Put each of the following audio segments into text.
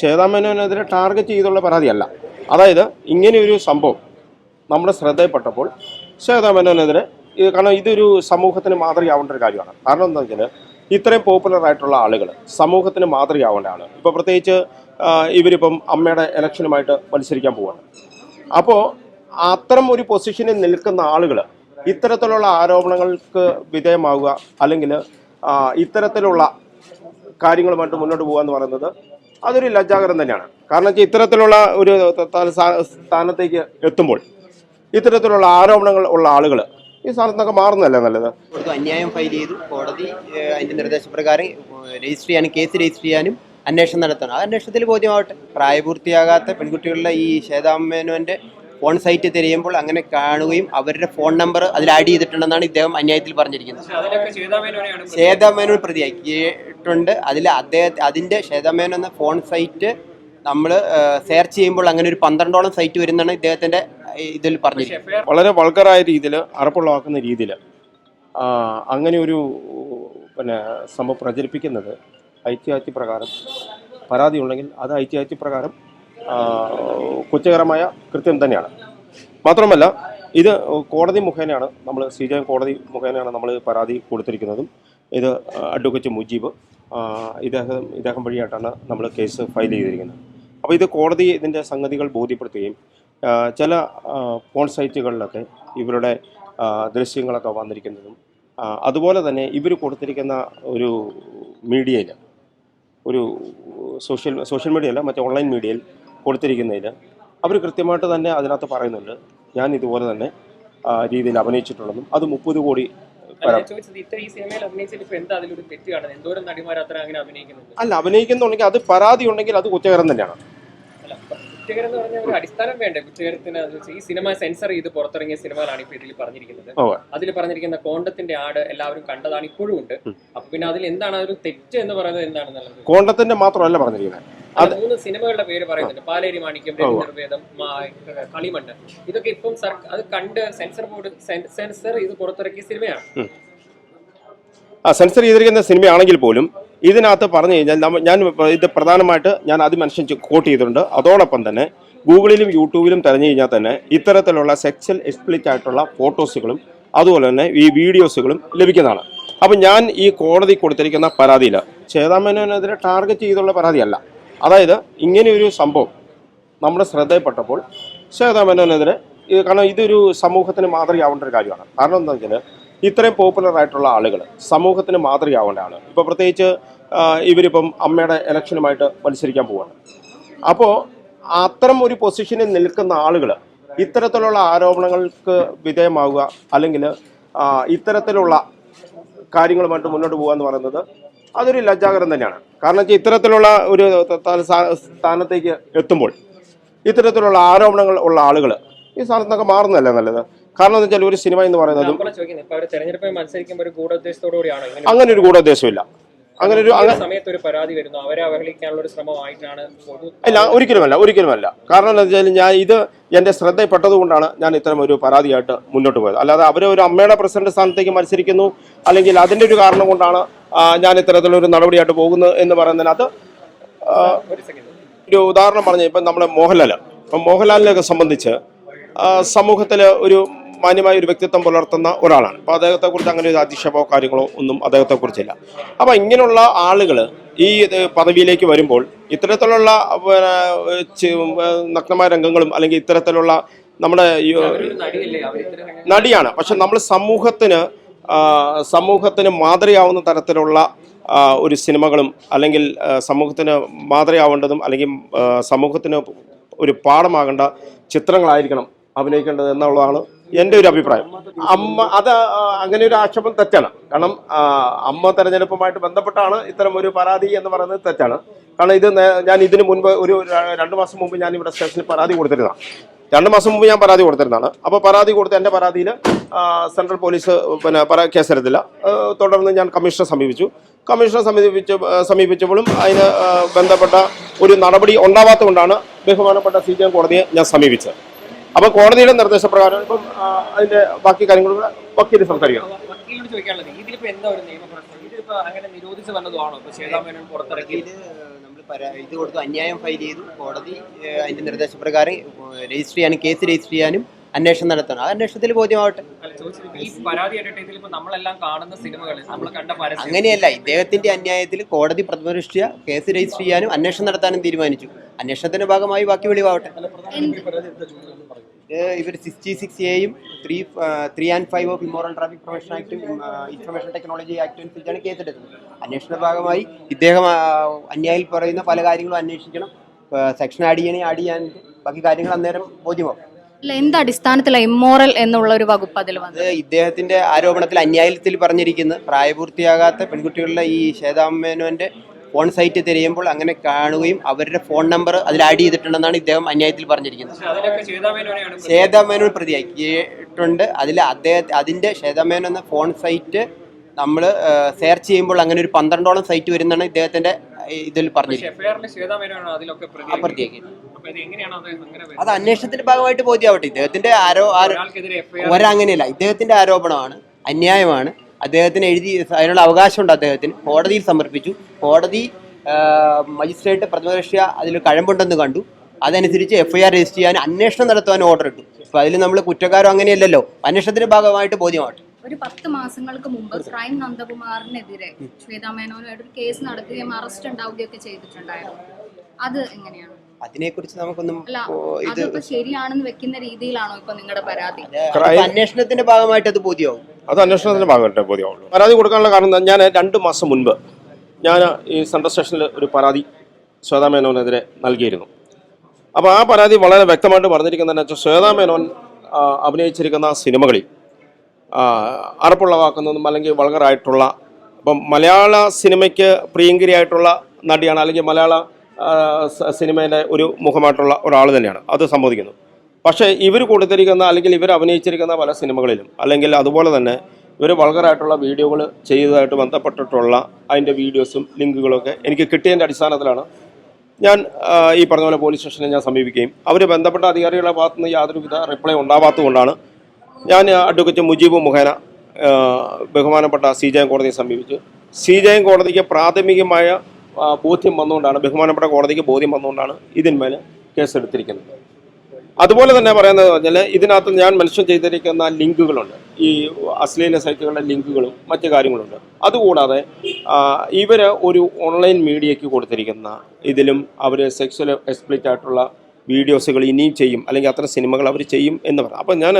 ചേതാമേനോനെതിരെ target ചെയ്തുള്ള പരാതിയല്ല. അതായത് ഇങ്ങനെയൊരു സംഭവം നമ്മുടെ ശ്രദ്ധയിൽപ്പെട്ടപ്പോൾ ചേതാമേനോനെതിരെ കാരണം ഇതൊരു സമൂഹത്തിന് മാതൃകയാവേണ്ട ഒരു കാര്യമാണ്. കാരണം എന്താ വെച്ചാൽ ഇത്രയും പോപ്പുലർ ആയിട്ടുള്ള ആളുകൾ സമൂഹത്തിന് മാതൃകയാവേണ്ട ആൾ ഇപ്പോൾ പ്രത്യേകിച്ച് ഇവരിപ്പം അമ്മയുടെ ഇലക്ഷനുമായിട്ട് മത്സരിക്കാൻ പോവാണ്. അപ്പോൾ അത്തരം ഒരു പൊസിഷനിൽ നിൽക്കുന്ന ആളുകൾ ഇത്തരത്തിലുള്ള ആരോപണങ്ങൾക്ക് വിധേയമാവുക അല്ലെങ്കിൽ ഇത്തരത്തിലുള്ള കാര്യങ്ങളുമായിട്ട് മുന്നോട്ട് പോകുക എന്ന് പറയുന്നത് അതൊരു ലജ്ജാകരം തന്നെയാണ്. കാരണം വെച്ചാൽ ഇത്തരത്തിലുള്ള ഒരു സ്ഥാനത്തേക്ക് എത്തുമ്പോൾ ഇത്തരത്തിലുള്ള ആരോപണങ്ങൾ ഉള്ള ആളുകൾ ഈ സ്ഥാനത്തൊക്കെ മാറുന്നതല്ലേ നല്ലത്? അന്യായം ഫയൽ ചെയ്തു. കോടതി അതിന്റെ നിർദ്ദേശപ്രകാരം രജിസ്റ്റർ ചെയ്യാനും കേസ് രജിസ്റ്റർ ചെയ്യാനും അന്വേഷണം നടത്തണം. ആ അന്വേഷണത്തിൽ ബോധ്യമാവട്ടെ. പ്രായപൂർത്തിയാകാത്ത പെൺകുട്ടികളുടെ ഈ ശ്വേതാമേനോന്റെ ഫോൺ സൈറ്റ് തിരയുമ്പോൾ അങ്ങനെ കാണുകയും അവരുടെ ഫോൺ നമ്പർ അതിൽ ആഡ് ചെയ്തിട്ടുണ്ടെന്നാണ് ഇദ്ദേഹം അന്യായത്തിൽ പറഞ്ഞിരിക്കുന്നത്. ശ്വേതാമേനോൻ ശ്വേതാമേനോനെയാണ് പ്രതിയാക്കിയിട്ടുണ്ട് അതിൽ അദ്ദേഹത്തെ അതിന്റെ ശ്വേതാമേനോൻ എന്ന ഫോൺ സൈറ്റ് നമ്മൾ സെർച്ച് ചെയ്യുമ്പോൾ അങ്ങനെ ഒരു പന്ത്രണ്ടോളം സൈറ്റ് വരുന്നതാണ് ഇദ്ദേഹത്തിന്റെ ഇതിൽ പറഞ്ഞു വളരെ വൾഗറായ രീതിയിൽ അറപ്പുളവാക്കുന്ന രീതിയിൽ അങ്ങനെ ഒരു പിന്നെ സംഭവം പ്രചരിപ്പിക്കുന്നത് ഐക്യരാജ്യ പ്രകാരം പരാതി ഉണ്ടെങ്കിൽ അത് ഐക്യരാജ്യ പ്രകാരം കുറ്റകരമായ കൃത്യം തന്നെയാണ്. മാത്രമല്ല ഇത് കോടതി മുഖേനയാണ് നമ്മൾ സി ജെ കോടതി മുഖേനയാണ് നമ്മൾ പരാതി കൊടുത്തിരിക്കുന്നതും. ഇത് അഡ്വക്കേറ്റ് മുജീബ് ഇദ്ദേഹം ഇദ്ദേഹം വഴിയായിട്ടാണ് നമ്മൾ കേസ് ഫയൽ ചെയ്തിരിക്കുന്നത്. അപ്പോൾ ഇത് കോടതി ഇതിന്റെ സംഗതികൾ ബോധ്യപ്പെടുത്തുകയും ചില പോൺ സൈറ്റുകളിലൊക്കെ ഇവരുടെ ദൃശ്യങ്ങളൊക്കെ വന്നിരിക്കുന്നതും അതുപോലെ തന്നെ ഇവർ കൊടുത്തിരിക്കുന്ന ഒരു മീഡിയയിൽ ഒരു സോഷ്യൽ സോഷ്യൽ മീഡിയ അല്ല മറ്റേ ഓൺലൈൻ മീഡിയയിൽ കൊടുത്തിരിക്കുന്നതിൽ അവർ കൃത്യമായിട്ട് തന്നെ അതിനകത്ത് പറയുന്നുണ്ട്. ഞാൻ ഇതുപോലെ തന്നെ രീതിയിൽ അഭിനയിച്ചിട്ടുള്ളതും അത് മുപ്പത് കോടി അല്ല, അഭിനയിക്കുന്നുണ്ടെങ്കിൽ അത് പരാതി ഉണ്ടെങ്കിൽ അത് കുറ്റകരം തന്നെയാണ്. കുറ്റകരം എന്ന് പറഞ്ഞാൽ ഒരു അടിസ്ഥാനം വേണ്ടേ? കുറ്റകരത്തിന് ഈ സിനിമ സെൻസർ ചെയ്ത് പുറത്തിറങ്ങിയ സിനിമകളാണ് ഇപ്പൊ ഇതിൽ പറഞ്ഞിരിക്കുന്നത്. അതിൽ പറഞ്ഞിരിക്കുന്ന കോണ്ടത്തിന്റെ ആട് എല്ലാവരും കണ്ടതാണ് ഇപ്പോഴും ഉണ്ട്. അപ്പൊ പിന്നെ അതിൽ എന്താണ് അതൊരു തെറ്റ് എന്ന് പറയുന്നത് എന്താണെന്നുള്ളത്? കോണ്ടത്തിന്റെ മാത്രമല്ല പറഞ്ഞിരിക്കുന്നത്. മൂന്ന് സിനിമകളുടെ പേര് പറയുന്നുണ്ട്. പാലേരി മാണിക്യം കളിമണ്ണ്. ഇതൊക്കെ ഇപ്പം അത് കണ്ട് സെൻസർ ബോർഡ് സെൻസർ ഇത് പുറത്തിറക്കിയ സിനിമയാണ്. ആ സെൻസർ ചെയ്തിരിക്കുന്ന സിനിമയാണെങ്കിൽ പോലും ഇതിനകത്ത് പറഞ്ഞു കഴിഞ്ഞാൽ ഞാൻ ഇത് പ്രധാനമായിട്ട് ഞാൻ അത് മനുഷ്യൻ കോട്ട് ചെയ്തിട്ടുണ്ട്. അതോടൊപ്പം തന്നെ ഗൂഗിളിലും യൂട്യൂബിലും തിരഞ്ഞു കഴിഞ്ഞാൽ തന്നെ ഇത്തരത്തിലുള്ള സെക്സ്വൽ എക്സ്പ്ലിറ്റ് ആയിട്ടുള്ള ഫോട്ടോസുകളും അതുപോലെ തന്നെ ഈ വീഡിയോസുകളും ലഭിക്കുന്നതാണ്. അപ്പം ഞാൻ ഈ കോടതി കൊടുത്തിരിക്കുന്ന പരാതിയിൽ ചേതാമേനോനെതിരെ ടാർഗറ്റ് ചെയ്തുള്ള പരാതിയല്ല. അതായത് ഇങ്ങനെയൊരു സംഭവം നമ്മുടെ ശ്രദ്ധയിൽപ്പെട്ടപ്പോൾ ശ്വേതാ മേനോനെതിരെ കാരണം ഇതൊരു സമൂഹത്തിന് മാതൃകയാവേണ്ട ഒരു കാര്യമാണ്. കാരണം എന്താ വെച്ചാൽ ഇത്രയും പോപ്പുലർ ആയിട്ടുള്ള ആളുകൾ സമൂഹത്തിന് മാതൃകയാവേണ്ട ആൾ ഇപ്പോൾ പ്രത്യേകിച്ച് ഇവരിപ്പം അമ്മയുടെ ഇലക്ഷനുമായിട്ട് മത്സരിക്കാൻ പോവാണ്. അപ്പോൾ അത്തരം ഒരു പൊസിഷനിൽ നിൽക്കുന്ന ആളുകൾ ഇത്തരത്തിലുള്ള ആരോപണങ്ങൾക്ക് വിധേയമാവുക അല്ലെങ്കിൽ ഇത്തരത്തിലുള്ള കാര്യങ്ങളുമായിട്ട് മുന്നോട്ട് പോകുക എന്ന് പറയുന്നത് അതൊരു ലജ്ജാകരം തന്നെയാണ്. കാരണം വെച്ചാൽ ഇത്തരത്തിലുള്ള ഒരു സ്ഥാനത്തേക്ക് എത്തുമ്പോൾ ഇത്തരത്തിലുള്ള ആരോപണങ്ങൾ ഉള്ള ആളുകൾ ഈ സ്ഥാനത്തൊക്കെ മാറുന്നതല്ലേ നല്ലത്? കാരണം എന്ന് വെച്ചാൽ ഒരു സിനിമ എന്ന് പറയുന്നത് അങ്ങനെ ഒരു ഗൂഢോദ്ദേശമില്ല. അങ്ങനെ ഒരു സമയത്ത് ഒരു പരാതി വരുന്നു. അവരെ അവഹേളിക്കാനുള്ള ഒരു ശ്രമമായിട്ടാണ് ഇല്ല ഒരിക്കലുമല്ല ഒരിക്കലുമല്ല. കാരണം എന്താ വെച്ചാൽ ഞാൻ ഇത് എന്റെ ശ്രദ്ധയിൽപ്പെട്ടത് കൊണ്ടാണ് ഞാൻ ഇത്തരം ഒരു പരാതിയായിട്ട് മുന്നോട്ട് പോയത്. അല്ലാതെ അവരെ ഒരു അമ്മയുടെ പ്രസിഡന്റ് സ്ഥാനത്തേക്ക് മത്സരിക്കുന്നു അല്ലെങ്കിൽ അതിന്റെ ഒരു കാരണം കൊണ്ടാണ് ഞാൻ ഇത്തരത്തിലൊരു നടപടിയായിട്ട് പോകുന്നത് എന്ന് പറയുന്നതിനകത്ത് ഒരു ഉദാഹരണം പറഞ്ഞു ഇപ്പം നമ്മുടെ മോഹൻലാൽ. ഇപ്പം മോഹൻലാലിനെയൊക്കെ സംബന്ധിച്ച് സമൂഹത്തിൽ ഒരു മാന്യമായ ഒരു വ്യക്തിത്വം പുലർത്തുന്ന ഒരാളാണ്. അപ്പോൾ അദ്ദേഹത്തെക്കുറിച്ച് അങ്ങനെ ഒരു അധിക്ഷേപമോ കാര്യങ്ങളോ ഒന്നും അദ്ദേഹത്തെക്കുറിച്ചില്ല. അപ്പോൾ ഇങ്ങനെയുള്ള ആളുകൾ ഈ പദവിയിലേക്ക് വരുമ്പോൾ ഇത്തരത്തിലുള്ള നഗ്നമായ രംഗങ്ങളും അല്ലെങ്കിൽ ഇത്തരത്തിലുള്ള നമ്മുടെ നടിയാണ്. പക്ഷെ നമ്മൾ സമൂഹത്തിന് സമൂഹത്തിന് മാതൃയാവുന്ന തരത്തിലുള്ള ഒരു സിനിമകളും അല്ലെങ്കിൽ സമൂഹത്തിന് മാതൃയാവേണ്ടതും അല്ലെങ്കിൽ സമൂഹത്തിന് ഒരു പാഠമാകേണ്ട ചിത്രങ്ങളായിരിക്കണം അഭിനയിക്കേണ്ടത് എന്നുള്ളതാണ് എന്റെ ഒരു അഭിപ്രായം. അമ്മ അത് അങ്ങനെ ഒരു ആക്ഷേപം തെറ്റാണ്. കാരണം അമ്മ തെരഞ്ഞെടുപ്പുമായിട്ട് ബന്ധപ്പെട്ടാണ് ഇത്തരം ഒരു പരാതി എന്ന് പറയുന്നത് തെറ്റാണ്. കാരണം ഇത് ഞാൻ ഇതിനു മുൻപ് ഒരു രണ്ട് മാസം മുമ്പ് ഞാൻ ഇവിടെ സ്റ്റേഷനിൽ പരാതി കൊടുത്തിരുന്നതാണ്. രണ്ട് മാസം മുമ്പ് ഞാൻ പരാതി കൊടുത്തിരുന്നതാണ്. അപ്പോൾ പരാതി കൊടുത്ത് എന്റെ പരാതിയിൽ സെൻട്രൽ പോലീസ് പിന്നെ പരാ കേസെടുത്തില്ല. തുടർന്ന് ഞാൻ കമ്മീഷണറെ സമീപിച്ചു. കമ്മീഷണറെ സമീപിച്ച് സമീപിച്ചപ്പോഴും അതിന് ബന്ധപ്പെട്ട ഒരു നടപടി ഉണ്ടാവാത്തതുകൊണ്ടാണ് ബഹുമാനപ്പെട്ട സി കോടതിയെ ഞാൻ സമീപിച്ചത്. അപ്പോൾ കോടതിയുടെ നിർദ്ദേശപ്രകാരം ഇപ്പം അതിന്റെ ബാക്കി കാര്യങ്ങളുടെ കൂടെ വക്കീൽ സംസാരിക്കണം അങ്ങനെ നിരോധിച്ച് വന്നതുമാണോ ശ്വേതാമേനോൻ പുറത്തിറക്കി. ഇത് കൊടുത്തു അന്യായം ഫയൽ ചെയ്തു. കോടതി അതിന്റെ നിർദ്ദേശപ്രകാരം രജിസ്റ്റർ ചെയ്യാനും കേസ് രജിസ്റ്റർ ചെയ്യാനും അന്വേഷണം നടത്തണം. ആ അന്വേഷണത്തിൽ ബോധ്യമാവട്ടെ. ഈ പരാതി ആയിട്ട് ഇതിലിപ്പോ നമ്മളെല്ലാം കാണുന്ന സിനിമകൾ നമ്മൾ കണ്ട പരസ്യം. അങ്ങനെയല്ല ഇദ്ദേഹത്തിന്റെ അന്യായത്തിൽ കോടതി പ്രഥമദൃഷ്ടിയ കേസ് രജിസ്റ്റർ ചെയ്യാനും അന്വേഷണം നടത്താനും തീരുമാനിച്ചു. അന്വേഷണത്തിന്റെ ഭാഗമായി ബാക്കി വെളിവാവട്ടെ. ഇവർ സിക്സ്റ്റി സിക്സ് എയും three three and five of immoral traffic prevention ആക്ടും information technology ആക്ടും അനുസരിച്ചാണ് കേസെടുത്തത് അന്വേഷണ ഭാഗമായി ഇദ്ദേഹം അന്യായിൽ പറയുന്ന പല കാര്യങ്ങളും അന്വേഷിക്കണം. സെക്ഷൻ ആഡ് ചെയ്യണേ ആഡ് ചെയ്യാൻ ബാക്കി കാര്യങ്ങൾ അന്നേരം ബോധ്യമാവും. അല്ല എന്ത് അടിസ്ഥാനത്തില ഇമ്മോറൽ എന്നുള്ള ഒരു വകുപ്പ് അതിൽ വന്നത്? അത് ഇദ്ദേഹത്തിന്റെ ആരോപണത്തിൽ അന്യായത്തിൽ പറഞ്ഞിരിക്കുന്ന. പ്രായപൂർത്തിയാകാത്ത പെൺകുട്ടികളുടെ ഈ ശ്വേതാമേനോന്റെ ഫോൺ സൈറ്റ് തിരയുമ്പോൾ അങ്ങനെ കാണുകയും അവരുടെ ഫോൺ നമ്പർ അതിൽ ആഡ് ചെയ്തിട്ടുണ്ടെന്നാണ് ഇദ്ദേഹം അന്യായത്തിൽ പറഞ്ഞിരിക്കുന്നത്. ശേതാമേനോൻ. ശ്വേതാമേനോൻ പ്രതിയാക്കിയിട്ടുണ്ട്. അതിൽ അദ്ദേഹം അതിന്റെ ശ്വേതാമേനോൻ എന്ന ഫോൺ സൈറ്റ് നമ്മൾ സെർച്ച് ചെയ്യുമ്പോൾ അങ്ങനെ ഒരു പന്ത്രണ്ടോളം സൈറ്റ് വരുന്നതാണ് ഇദ്ദേഹത്തിന്റെ ഇതിൽ പറഞ്ഞു പറഞ്ഞിരിക്കുന്നത് അത് അന്വേഷണത്തിന്റെ ഭാഗമായിട്ട് ബോധ്യമാവട്ടെ. ഇദ്ദേഹത്തിന്റെ ആരോ ഒരങ്ങനെയല്ല. ഇദ്ദേഹത്തിന്റെ ആരോപണമാണ് അന്യായമാണ്. അദ്ദേഹത്തിന് എഴുതി അതിനുള്ള അവകാശമുണ്ട് അദ്ദേഹത്തിന്. കോടതിയിൽ സമർപ്പിച്ചു. കോടതി മജിസ്ട്രേറ്റ് പ്രഥമദൃഷ്ട്യ അതിൽ കഴമ്പുണ്ടെന്ന് കണ്ടു. അതനുസരിച്ച് എഫ്ഐആർ രജിസ്റ്റർ ചെയ്യാൻ അന്വേഷണം നടത്തുവാൻ ഓർഡർ ഇട്ടു. അപ്പൊ അതിൽ നമ്മൾ കുറ്റക്കാരോ അങ്ങനെയല്ലല്ലോ. അന്വേഷണത്തിന്റെ ഭാഗമായിട്ട് ബോധ്യമാവട്ടെ. ഒരു പത്ത് മാസങ്ങൾക്ക് മുമ്പ് ക്രൈം നന്ദകുമാറിനെതിരെ ശ്വേതാ മേനോനുമായിട്ട് ഒരു കേസ് നടത്തുകയും അറസ്റ്റ് ഉണ്ടാവുകയൊക്കെ ചെയ്തിട്ടുണ്ടായിരുന്നു. അത് എങ്ങനെയാണ്? അതിനെക്കുറിച്ച് നമുക്കൊന്നും ഇത് ശരിയാണെന്ന് വെക്കുന്ന രീതിയിലാണോ ഇപ്പൊ നിങ്ങളുടെ പരാതി? അന്വേഷണത്തിന്റെ ഭാഗമായിട്ട് അത് ബോധ്യമാവും. അത് അന്വേഷണത്തിന്റെ ഭാഗമായിട്ട് ബോധ്യമാവുള്ളൂ. പരാതി കൊടുക്കാനുള്ള കാരണം ഞാൻ രണ്ട് മാസം മുൻപ് ഞാൻ ഈ സെൻട്രൽ സ്റ്റേഷനിൽ ഒരു പരാതി ശ്വേതാ മേനോനെതിരെ നൽകിയിരുന്നു. അപ്പോൾ ആ പരാതി വളരെ വ്യക്തമായിട്ട് പറഞ്ഞിരിക്കുന്നതെന്ന് വെച്ചാൽ ശ്വേതാ മേനോൻ ആ, അഭിനയിച്ചിരിക്കുന്ന സിനിമകളിൽ അറപ്പുളവാക്കുന്നതും അല്ലെങ്കിൽ വളകറായിട്ടുള്ള ഇപ്പം മലയാള സിനിമയ്ക്ക് പ്രിയങ്കരിയായിട്ടുള്ള നടിയാണ് അല്ലെങ്കിൽ മലയാള സിനിമയിലെ ഒരു മുഖമായിട്ടുള്ള ഒരാൾ തന്നെയാണ്. അത് സംബോധിക്കുന്നു. പക്ഷേ ഇവർ കൊടുത്തിരിക്കുന്ന അല്ലെങ്കിൽ ഇവർ അഭിനയിച്ചിരിക്കുന്ന പല സിനിമകളിലും അല്ലെങ്കിൽ അതുപോലെ തന്നെ ഇവർ വളകറായിട്ടുള്ള വീഡിയോകൾ ചെയ്തതായിട്ട് ബന്ധപ്പെട്ടിട്ടുള്ള അതിന്റെ വീഡിയോസും ലിങ്കുകളൊക്കെ എനിക്ക് കിട്ടിയതിന്റെ അടിസ്ഥാനത്തിലാണ് ഞാൻ ഈ പറഞ്ഞ പോലെ പോലീസ് സ്റ്റേഷനെ ഞാൻ സമീപിക്കുകയും. അവർ ബന്ധപ്പെട്ട അധികാരികളുടെ ഭാഗത്തുനിന്ന് യാതൊരുവിധ റിപ്ലൈ ഉണ്ടാവാത്തതുകൊണ്ടാണ് ഞാൻ അഡ്വക്കേറ്റ് മുജീബ് മുഖേന ബഹുമാനപ്പെട്ട സി ജെ കോടതിയെ സമീപിച്ചു. സി ജെ കോടതിക്ക് പ്രാഥമികമായ ബോധ്യം വന്നുകൊണ്ടാണ് ബഹുമാനപ്പെട്ട കോടതിക്ക് ബോധ്യം വന്നുകൊണ്ടാണ് ഇതിന്മേൽ കേസെടുത്തിരിക്കുന്നത്. അതുപോലെ തന്നെ പറയുന്നത് പറഞ്ഞാൽ ഇതിനകത്ത് ഞാൻ മനുഷ്യൻ ചെയ്തിരിക്കുന്ന ലിങ്കുകളുണ്ട്. ഈ അശ്ലീല സൈറ്റുകളുടെ ലിങ്കുകളും മറ്റു കാര്യങ്ങളുണ്ട്. അതുകൂടാതെ ഇവർ ഒരു ഓൺലൈൻ മീഡിയയ്ക്ക് കൊടുത്തിരിക്കുന്ന ഇതിലും അവർ സെക്സ്വൽ എക്സ്പ്ലിറ്റ് ആയിട്ടുള്ള വീഡിയോസുകൾ ഇനിയും ചെയ്യും അല്ലെങ്കിൽ അത്ര സിനിമകൾ അവർ ചെയ്യും എന്ന് പറയാം അപ്പം ഞാൻ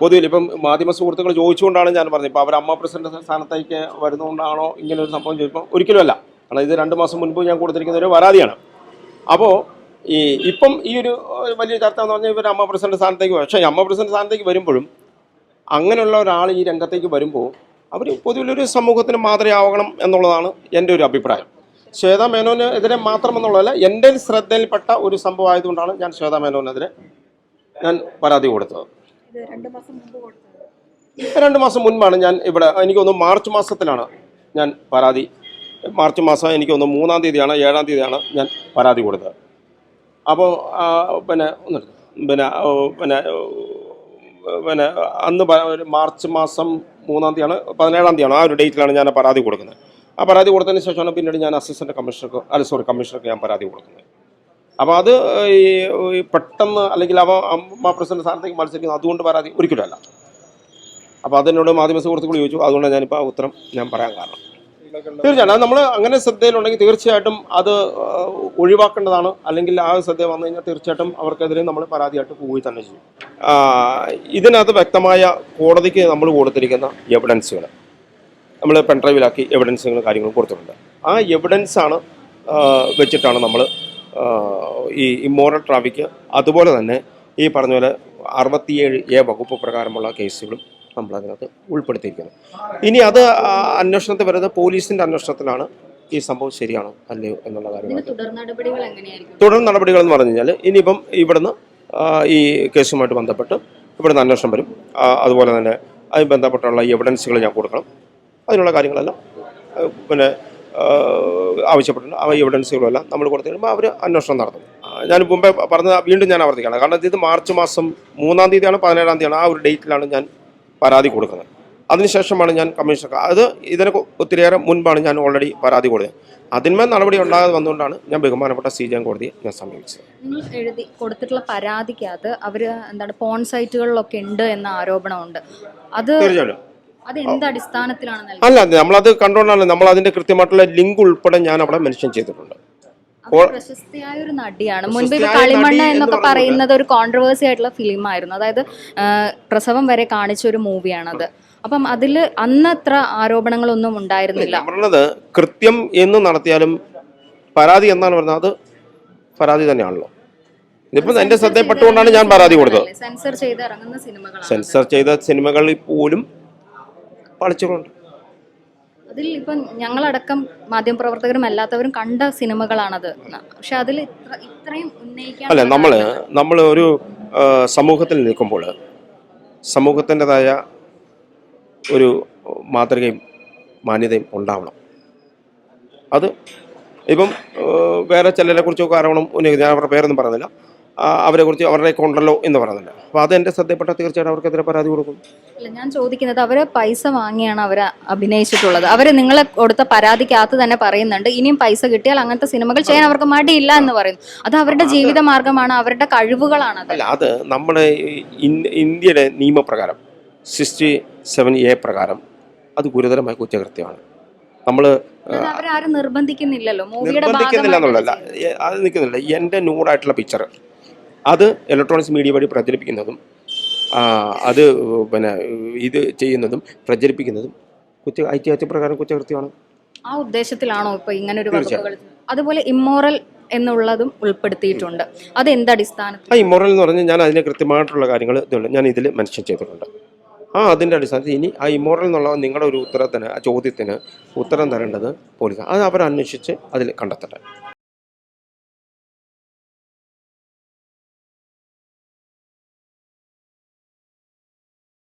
പൊതുവിൽ ഇപ്പം മാധ്യമ സുഹൃത്തുക്കൾ ചോദിച്ചുകൊണ്ടാണ് ഞാൻ പറഞ്ഞത്. ഇപ്പോൾ അവർ അമ്മ പ്രസിഡന്റ് സ്ഥാനത്തേക്ക് വരുന്നതുകൊണ്ടാണോ ഇങ്ങനെ ഒരു സംഭവം ചോദിക്കുമ്പോൾ ഒരിക്കലുമല്ല. കാരണം ഇത് രണ്ട് മാസം മുൻപ് ഞാൻ കൊടുത്തിരിക്കുന്ന ഒരു പരാതിയാണ്. അപ്പോൾ ഈ ഇപ്പം ഈ ഒരു വലിയ ചർച്ച എന്ന് പറഞ്ഞാൽ ഇവർ അമ്മ പ്രസിഡന്റ് സ്ഥാനത്തേക്ക്. പക്ഷേ അമ്മ പ്രസിഡന്റ് സ്ഥാനത്തേക്ക് വരുമ്പോഴും അങ്ങനെയുള്ള ഒരാൾ ഈ രംഗത്തേക്ക് വരുമ്പോൾ അവർ പൊതുവിലൊരു സമൂഹത്തിന് മാതൃകയാവണം എന്നുള്ളതാണ് എന്റെ ഒരു അഭിപ്രായം. ശ്വേത മേനോന് എതിരെ മാത്രം എന്നുള്ളതല്ല എന്റെ ശ്രദ്ധയിൽപ്പെട്ട ഒരു സംഭവം ആയതുകൊണ്ടാണ് ഞാൻ ശ്വേത മേനോനെതിരെ ഞാൻ പരാതി കൊടുത്തത്. രണ്ട് മാസം മുൻപാണ് ഞാൻ ഇവിടെ എനിക്കൊന്ന് മാർച്ച് മാസത്തിലാണ് ഞാൻ പരാതി. മാർച്ച് മാസം എനിക്കൊന്ന് മൂന്നാം തീയതിയാണ് ഏഴാം തീയതിയാണ് ഞാൻ പരാതി കൊടുത്തത്. അപ്പോൾ പിന്നെ ഒന്ന് പിന്നെ പിന്നെ പിന്നെ അന്ന് മാർച്ച് മാസം മൂന്നാം തീയതിയാണ് പതിനേഴാം തീയതിയാണ് ആ ഒരു ഡേറ്റിലാണ് ഞാൻ പരാതി കൊടുക്കുന്നത്. ആ പരാതി കൊടുത്തതിന് ശേഷമാണ് പിന്നീട് ഞാൻ അസിസ്റ്റന്റ് കമ്മീഷണർക്ക് അല്ല സോറി കമ്മീഷണർക്ക് ഞാൻ പരാതി കൊടുക്കുന്നത്. അപ്പോൾ അത് ഈ പെട്ടെന്ന് അല്ലെങ്കിൽ അവ അമ്മ പ്രസിഡന്റ് സ്ഥാനത്തേക്ക് മത്സരിക്കുന്നത് അതുകൊണ്ട് പരാതി ഒരിക്കലുമല്ല. അപ്പോൾ അതിനോട് മാധ്യമ സുഹൃത്തുക്കൾ ചോദിച്ചു. അതുകൊണ്ടാണ് ഞാനിപ്പോൾ ഉത്തരം ഞാൻ പറയാൻ കാരണം. തീർച്ചയായിട്ടും. അത് നമ്മൾ അങ്ങനെ ശ്രദ്ധയിലുണ്ടെങ്കിൽ തീർച്ചയായിട്ടും അത് ഒഴിവാക്കേണ്ടതാണ്. അല്ലെങ്കിൽ ആ ശ്രദ്ധ വന്നു കഴിഞ്ഞാൽ തീർച്ചയായിട്ടും അവർക്കെതിരെ നമ്മൾ പരാതിയായിട്ട് പോവുകയും തന്നെ ചെയ്യും. ഇതിനകത്ത് വ്യക്തമായ കോടതിക്ക് നമ്മൾ കൊടുത്തിരിക്കുന്ന എവിഡൻസുകൾ നമ്മൾ പെൻഡ്രൈവിലാക്കി എവിഡൻസുകളും കാര്യങ്ങളും കൊടുത്തിട്ടുണ്ട്. ആ എവിഡൻസാണ് വെച്ചിട്ടാണ് നമ്മൾ ഈ ഇമ്മോറൽ ട്രാഫിക് അതുപോലെ തന്നെ ഈ പറഞ്ഞ പോലെ അറുപത്തിയേഴ് എ വകുപ്പ് പ്രകാരമുള്ള കേസുകളും നമ്മൾ അതിനകത്ത് ഉൾപ്പെടുത്തിയിരിക്കുന്നു. ഇനി അത് അന്വേഷണത്തിൽ വരുന്നത് പോലീസിന്റെ അന്വേഷണത്തിലാണ് ഈ സംഭവം ശരിയാണോ അല്ലയോ എന്നുള്ള കാര്യം തുടർ നടപടികൾ എന്ന് പറഞ്ഞു കഴിഞ്ഞാൽ ഇനിയിപ്പം ഇവിടുന്ന് ഈ കേസുമായിട്ട് ബന്ധപ്പെട്ട് ഇവിടുന്ന് അന്വേഷണം വരും. അതുപോലെ തന്നെ അതിന് ബന്ധപ്പെട്ടുള്ള എവിഡൻസുകൾ ഞാൻ കൊടുക്കണം. അതിനുള്ള കാര്യങ്ങളെല്ലാം പിന്നെ ആവശ്യപ്പെട്ടിട്ടുണ്ട്. ആ എവിഡൻസുകളെല്ലാം നമ്മൾ കൊടുത്തു കഴിയുമ്പോൾ അവർ അന്വേഷണം നടത്തും. ഞാൻ മുമ്പേ പറഞ്ഞത് വീണ്ടും ഞാൻ ആവർത്തിക്കുകയാണ്. കാരണം ഇത് മാർച്ച് മാസം മൂന്നാം തീയതിയാണ് പതിനേഴാം തീയതിയാണ്. ആ ഒരു ഡേറ്റിലാണ് ഞാൻ പരാതി കൊടുക്കുന്നത്. അതിനുശേഷമാണ് ഞാൻ കമ്മീഷണർ അത് ഇതിന് ഒത്തിരിയേറെ മുൻപാണ് ഞാൻ ഓൾറെഡി പരാതി കൊടുത്തത്. അതിന്മേൽ നടപടി ഉണ്ടാകാതെ വന്നുകൊണ്ടാണ് ഞാൻ ബഹുമാനപ്പെട്ട സി ജി എം കോടതിയെ ഞാൻ സമീപിച്ചത്. നിങ്ങൾ എഴുതി കൊടുത്തിട്ടുള്ള പരാതിക്കകത്ത് അവർ എന്താണ് പോൺ സൈറ്റുകളിലൊക്കെ ഉണ്ട് എന്ന ആരോപണമുണ്ട്. അത് തീർച്ചയായിട്ടും. അല്ല നമ്മളത് കണ്ടുകൊണ്ടാണ് നമ്മൾ അതിന്റെ കൃത്യമായിട്ടുള്ള ലിങ്ക് ഉൾപ്പെടെ ഞാൻ അവിടെ മെൻഷൻ ചെയ്തിട്ടുണ്ട്. പ്രശസ്തിയായ ഒരു നടിയാണ്. മുൻപ് ഇത് കളിമണ്ണ എന്നൊക്കെ പറയുന്നത് ഒരു കോൺട്രവേഴ്സി ആയിട്ടുള്ള ഫിലിം ആയിരുന്നു അതായത് പ്രസവം വരെ കാണിച്ച ഒരു മൂവിയാണത്. അപ്പം അതിൽ അന്ന് അത്ര ആരോപണങ്ങളൊന്നും ഉണ്ടായിരുന്നില്ല. പറഞ്ഞത് കൃത്യം എന്ന് നടത്തിയാലും പരാതി എന്നാണ് പറഞ്ഞത്. അത് പരാതി തന്നെയാണല്ലോ. ഇതിപ്പോ എന്റെ ശ്രദ്ധയിൽപ്പെട്ടുകൊണ്ടാണ് ഞാൻ പരാതി കൊടുത്തത്. സെൻസർ ചെയ്ത് സെൻസർ ചെയ്ത സിനിമകളിൽ പോലും പളിച്ചുകളുണ്ട് അതിൽ ഇപ്പം ഞങ്ങളടക്കം മാധ്യമപ്രവർത്തകരും അല്ലാത്തവരും കണ്ട സിനിമകളാണത്. പക്ഷെ അതിൽ ഇത്ര ഇത്രയും ഉന്നയിക്കാൻ അല്ല നമ്മൾ നമ്മൾ ഒരു സമൂഹത്തിൽ നിൽക്കുമ്പോൾ സമൂഹത്തിന്റെതായ ഒരു മാതൃകയും മാന്യതയും ഉണ്ടാവണം. അത് ഇപ്പം വേറെ ചിലരെ കുറിച്ചൊക്കെ ആരോപണം ഉന്നയിക്കും ഞാൻ അവരുടെ പേരൊന്നും പറയുന്നില്ല അവരെ കുറിച്ച് അവരുടെ കൊണ്ടല്ലോ എന്ന് പറയുന്നില്ല അപ്പോൾ അത് എന്റെ ശ്രദ്ധപ്പെട്ട തീർച്ചയായിട്ടും അവർക്കെതിരെ പരാതി കൊടുക്കും. അല്ല ഞാൻ ചോദിക്കുന്നത് അവരെ പൈസ വാങ്ങിയാണ് അവരെ അഭിനയിച്ചിട്ടുള്ളത്. അവർ നിങ്ങളെ കൊടുത്ത പരാതിക്കകത്ത് തന്നെ പറയുന്നുണ്ട് ഇനിയും പൈസ കിട്ടിയാൽ അങ്ങനത്തെ സിനിമകൾ ചെയ്യാൻ അവർക്ക് മടിയില്ല എന്ന് പറയുന്നു. അത് അവരുടെ ജീവിത മാർഗമാണ് അവരുടെ കഴിവുകളാണ് അല്ല അത് നമ്മുടെ ഇന്ത്യയുടെ നിയമപ്രകാരം സിക്സ്റ്റി സെവൻ എ പ്രകാരം അത് ഗുരുതരമായ കുറ്റകൃത്യമാണ്. നമ്മൾ നിർബന്ധിക്കുന്നില്ലല്ലോ. നിർബന്ധിക്കുന്നില്ല എന്നുള്ളതല്ല അത് നിൽക്കുന്നില്ല. എന്റെ നൂറായിട്ടുള്ള പിക്ചർ അത് ഇലക്ട്രോണിക്സ് മീഡിയ വഴി പ്രചരിപ്പിക്കുന്നതും അത് പിന്നെ ഇത് ചെയ്യുന്നതും പ്രചരിപ്പിക്കുന്നതും കുറ്റ ഐ ടി പ്രകാരം കുറ്റകൃത്യമാണ്. ആ ഉദ്ദേശത്തിലാണോ ഇപ്പൊ ഇങ്ങനെ ഒരു അതുപോലെ ഇമ്മോറൽ എന്നുള്ളതും ഉൾപ്പെടുത്തിയിട്ടുണ്ട്. അത് എന്ത് അടിസ്ഥാനത്തിൽ? ആ ഇമ്മോറൽ എന്ന് പറഞ്ഞാൽ ഞാൻ അതിനെ കൃത്യമായിട്ടുള്ള കാര്യങ്ങൾ ഇതുള്ളൂ ഞാൻ ഇതിൽ മെൻഷൻ ചെയ്തിട്ടുണ്ട്. ആ അതിന്റെ അടിസ്ഥാനത്തിൽ ഇനി ആ ഇമ്മോറൽ എന്നുള്ള നിങ്ങളുടെ ഒരു ഉത്തരത്തിന് ആ ചോദ്യത്തിന് ഉത്തരം തരേണ്ടത് പോലീസ്. അത് അവരന്വേഷിച്ച് അതിൽ കണ്ടെത്തട്ടെ.